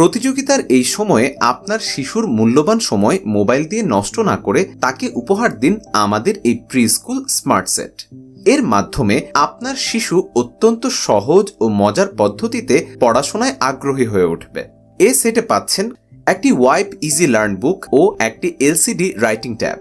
প্রতিযোগিতার এই সময়ে আপনার শিশুর মূল্যবান সময় মোবাইল দিয়ে নষ্ট না করে তাকে উপহার দিন আমাদের এই প্রি স্কুল স্মার্ট সেট। এর মাধ্যমে আপনার শিশু অত্যন্ত সহজ ও মজার পদ্ধতিতে পড়াশোনায় আগ্রহী হয়ে উঠবে। এ সেটে পাচ্ছেন একটি ওয়াইপ ইজি লার্ন বুক ও একটি LCD writing tab.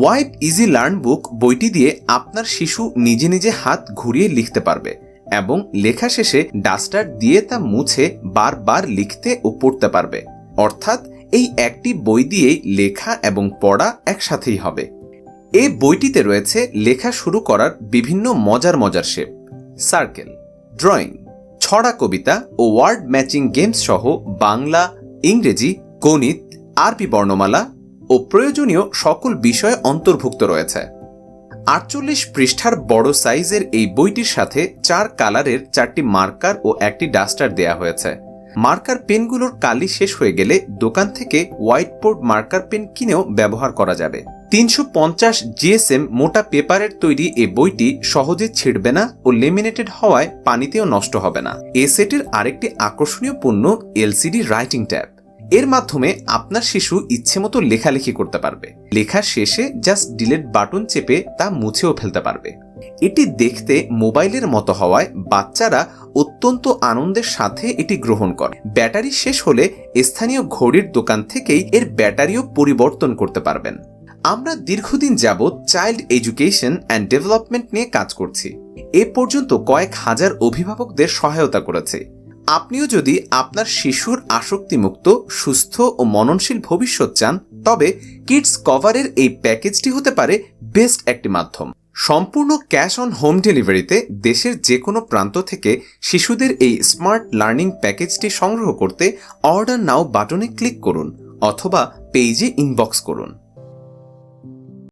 Wipe easy learn book বইটি দিয়ে আপনার শিশু নিজে নিজে হাত ঘুরিয়ে লিখতে পারবে। এবং লেখা শেষে ডাস্টার দিয়ে তা মুছে বারবার লিখতে ও পড়তে পারবে। অর্থাৎ এই একটি বই দিয়েই লেখা এবং পড়া একসাথেই হবে। এই বইটিতে রয়েছে লেখা শুরু করার বিভিন্ন মজার মজার শেপ। সার্কেল, ড্রয়িং, ছড়া কবিতা ও ওয়ার্ড ম্যাচিং গেমস সহ বাংলা, ইংরেজি, গণিত, আরবি বর্ণমালা ও প্রয়োজনীয় সকল বিষয় অন্তর্ভুক্ত রয়েছে। আটচল্লিশ পৃষ্ঠার বড় সাইজের এই বইটির সাথে চার কালারের চারটি মার্কার ও একটি ডাস্টার দেয়া হয়েছে। মার্কার পেনগুলোর কালি শেষ হয়ে গেলে দোকান থেকে হোয়াইট বোর্ড মার্কার পেন কিনেও ব্যবহার করা যাবে। তিনশো পঞ্চাশ জিএসএম মোটা পেপারের তৈরি এই বইটি সহজে ছিঁড়বে না ও লেমিনেটেড হওয়ায় পানিতেও নষ্ট হবে না। এ সেটের আরেকটি আকর্ষণীয় পণ্য এলসিডি রাইটিং ট্যাব। এর মাধ্যমে আপনার শিশু ইচ্ছেমতো লেখালেখি করতে পারবে। লেখা শেষে জাস্ট ডিলেট বাটন চেপে তা মুছেও ফেলতে পারবে। এটি দেখতে মোবাইলের মতো হওয়ায় বাচ্চারা অত্যন্ত আনন্দের সাথে এটি গ্রহণ করে। ব্যাটারি শেষ হলে স্থানীয় ঘড়ির দোকান থেকেই এর ব্যাটারিও পরিবর্তন করতে পারবেন। আমরা দীর্ঘদিন যাবৎ চাইল্ড এডুকেশন অ্যান্ড ডেভেলপমেন্ট নিয়ে কাজ করছি। এ পর্যন্ত কয়েক হাজার অভিভাবকদের সহায়তা করেছে। আপনিও যদি আপনার শিশুর আসক্তিমুক্ত, সুস্থ ও মননশীল ভবিষ্যৎ চান, তবে কিডস কভারের এই প্যাকেজটি হতে পারে বেস্ট একটি মাধ্যম। সম্পূর্ণ ক্যাশ অন হোম ডেলিভারিতে দেশের যে কোনো প্রান্ত থেকে শিশুদের এই স্মার্ট লার্নিং প্যাকেজটি সংগ্রহ করতে অর্ডার নাও বাটনে ক্লিক করুন অথবা পেজে ইনবক্স করুন।